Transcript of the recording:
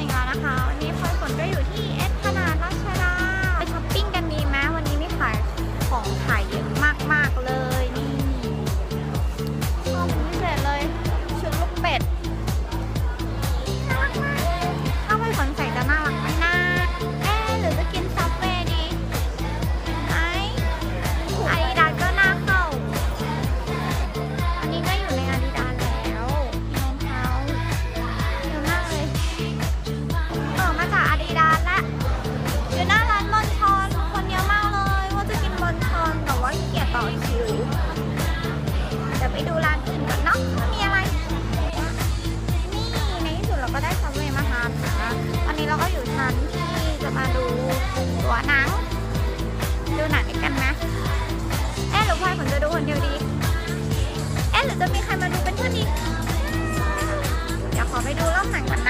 นอีกแล้วนะคะ ก็ได้ซัมเวย์มาทานนะตอนนี้เราก็อยู่ชั้นที่จะมาดูตัวหนัง ดูหนังด้วยกันนะแอนหรือพายผมจะดูคนเดียวดีแอนหรือจะมีใครมาดูเป็นเพื่อนดีเดี๋ยวขอไปดูรอบหนังก่อนนะ